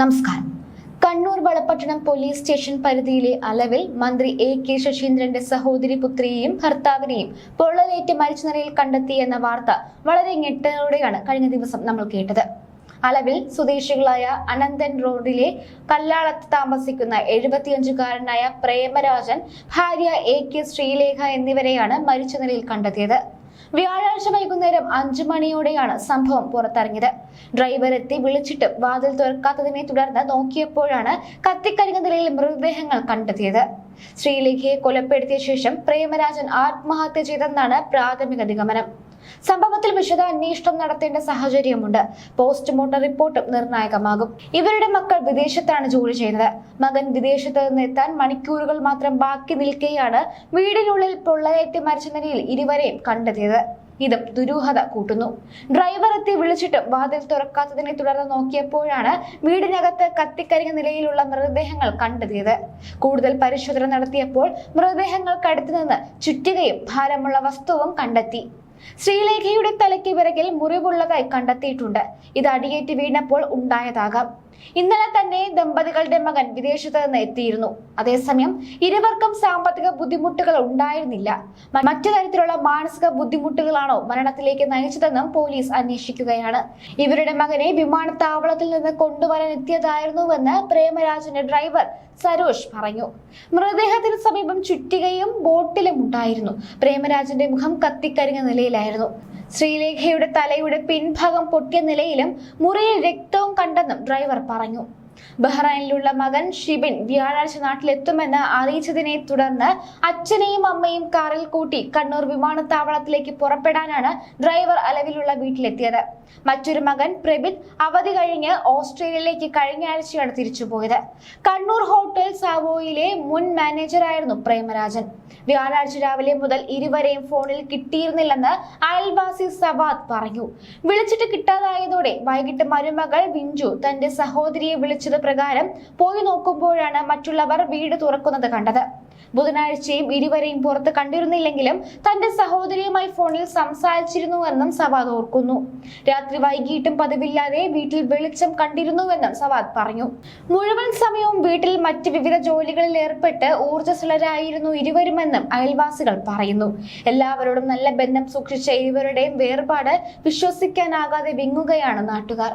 നമസ്കാരം. Kannur Valapattanam police station പരിധിയിലെ അലവിൽ മന്ത്രി എ കെ ശശീന്ദ്രന്റെ സഹോദരി പുത്രിയെയും ഭർത്താവിനെയും പൊള്ളലേറ്റ് മരിച്ച നിലയിൽ കണ്ടെത്തി എന്ന വാർത്ത വളരെ ഞെട്ടലോടെയാണ് കഴിഞ്ഞ ദിവസം നമ്മൾ കേട്ടത്. അളവിൽ സ്വദേശികളായ അനന്തൻ റോഡിലെ കല്ലാളത്ത് താമസിക്കുന്ന എഴുപത്തിയഞ്ചുകാരനായ പ്രേമരാജൻ ഭാര്യ എ കെ ശ്രീലേഖ എന്നിവരെയാണ് മരിച്ച നിലയിൽ കണ്ടെത്തിയത്. വ്യാഴാഴ്ച വൈകുന്നേരം അഞ്ചു മണിയോടെയാണ് സംഭവം പുറത്തിറങ്ങിയത്. ഡ്രൈവർ എത്തി വിളിച്ചിട്ട് വാതിൽ തുറക്കാത്തതിനെ തുടർന്ന് നോക്കിയപ്പോഴാണ് കത്തിക്കരിഞ്ഞ നിലയിൽ മൃതദേഹങ്ങൾ കണ്ടെത്തിയത്. ശ്രീലേഖയെ കൊലപ്പെടുത്തിയ ശേഷം പ്രേമരാജൻ ആത്മഹത്യ ചെയ്തെന്നാണ് പ്രാഥമിക നിഗമനം. സംഭവത്തിൽ വിശദ അന്വേഷണം നടത്തേണ്ട സാഹചര്യമുണ്ട്. പോസ്റ്റ്മോർട്ടം റിപ്പോർട്ടും നിർണായകമാകും. ഇവരുടെ മക്കൾ വിദേശത്താണ് ജോലി ചെയ്യുന്നത്. മകൻ വിദേശത്ത് നിന്ന് മണിക്കൂറുകൾ മാത്രം ബാക്കി നിൽക്കെയാണ് വീടിനുള്ളിൽ പൊള്ളലേറ്റ് മരിച്ച നിലയിൽ ഇരുവരെയും കണ്ടെത്തിയത്. ഇതും ദുരൂഹത കൂട്ടുന്നു. ഡ്രൈവർ എത്തി വിളിച്ചിട്ട് വാതിൽ തുറക്കാത്തതിനെ തുടർന്ന് നോക്കിയപ്പോഴാണ് വീടിനകത്ത് കത്തിക്കരിഞ്ഞ നിലയിലുള്ള മൃതദേഹങ്ങൾ കണ്ടെത്തിയത്. കൂടുതൽ പരിശോധന നടത്തിയപ്പോൾ മൃതദേഹങ്ങൾക്കടുത്ത് നിന്ന് ചുറ്റികയും ഭാരമുള്ള വസ്തുവും കണ്ടെത്തി. ശ്രീലേഖയുടെ തലയ്ക്ക് പിറകിൽ മുറിവുള്ളതായി കണ്ടെത്തിയിട്ടുണ്ട്. ഇത് അടിയേറ്റ് വീണപ്പോൾ ഉണ്ടായതാകാം. ഇന്നലെ തന്നെ ദമ്പതികളുടെ മകൻ വിദേശത്ത് നിന്ന് എത്തിയിരുന്നു. അതേസമയം ഇരുവർക്കും സാമ്പത്തിക ബുദ്ധിമുട്ടുകൾ ഉണ്ടായിരുന്നില്ല. മറ്റു തരത്തിലുള്ള മാനസിക ബുദ്ധിമുട്ടുകളാണോ മരണത്തിലേക്ക് നയിച്ചതെന്നും പോലീസ് അന്വേഷിക്കുകയാണ്. ഇവരുടെ മകനെ വിമാനത്താവളത്തിൽ നിന്ന് കൊണ്ടുവരാൻ എത്തിയതായിരുന്നുവെന്ന് പ്രേമരാജന്റെ ഡ്രൈവർ സരോഷ് പറഞ്ഞു. മൃതദേഹത്തിന് സമീപം ചുറ്റികയും ബോട്ടിലും ഉണ്ടായിരുന്നു. പ്രേമരാജന്റെ മുഖം കത്തിക്കരിഞ്ഞ നിലയിലായിരുന്നു. ശ്രീലേഖയുടെ തലയുടെ പിൻഭാഗം പൊട്ടിയ നിലയിലും മുറിയിൽ രക്തവും കണ്ടെന്നും ഡ്രൈവർ പറഞ്ഞു. ബഹ്റൈനിലുള്ള മകൻ ഷിബിൻ വ്യാഴാഴ്ച നാട്ടിലെത്തുമെന്ന് അറിയിച്ചതിനെ തുടർന്ന് അച്ഛനെയും അമ്മയും കാറിൽ കൂട്ടി കണ്ണൂർ വിമാനത്താവളത്തിലേക്ക് പുറപ്പെടാനാണ് ഡ്രൈവർ അലവിലുള്ള വീട്ടിലെത്തിയത്. മറ്റൊരു മകൻ പ്രബിത് അവധി കഴിഞ്ഞ് ഓസ്ട്രേലിയയിലേക്ക് കഴിഞ്ഞ ആഴ്ചയാണ് തിരിച്ചുപോയത്. കണ്ണൂർ ഹോട്ടൽ സാവോയിലെ മുൻ മാനേജറായിരുന്നു പ്രേമരാജൻ. വ്യാഴാഴ്ച രാവിലെ മുതൽ ഇരുവരെയും ഫോണിൽ കിട്ടിയിരുന്നില്ലെന്ന് അയൽവാസി സവാദ് പറഞ്ഞു. വിളിച്ചിട്ട് കിട്ടാതായതോടെ വൈകിട്ട് മരുമകൾ വിഞ്ചു തന്റെ സഹോദരിയെ വിളിച്ചത് പ്രകാരം പോയി നോക്കുമ്പോഴാണ് മറ്റുള്ളവർ വീട് തുറക്കുന്നത് കണ്ടത്. ബുധനാഴ്ചയും ഇരുവരെയും പുറത്ത് കണ്ടിരുന്നില്ലെങ്കിലും തന്റെ സഹോദരിയുമായി ഫോണിൽ സംസാരിച്ചിരുന്നുവെന്നും സവാദ് ഓർക്കുന്നു. രാത്രി വൈകിട്ടും പതിവില്ലാതെ വീട്ടിൽ വെളിച്ചം കണ്ടിരുന്നുവെന്നും സവാദ് പറഞ്ഞു. മുഴുവൻ സമയവും വീട്ടിൽ മറ്റ് വിവിധ ജോലികളിൽ ഏർപ്പെട്ട് ഊർജസ്വലരായിരുന്നു ഇരുവരുമെന്നും അയൽവാസികൾ പറയുന്നു. എല്ലാവരോടും നല്ല ബന്ധം സൂക്ഷിച്ച ഇരുവരുടെയും വേർപാട് വിശ്വസിക്കാനാകാതെ വിങ്ങുകയാണ് നാട്ടുകാർ.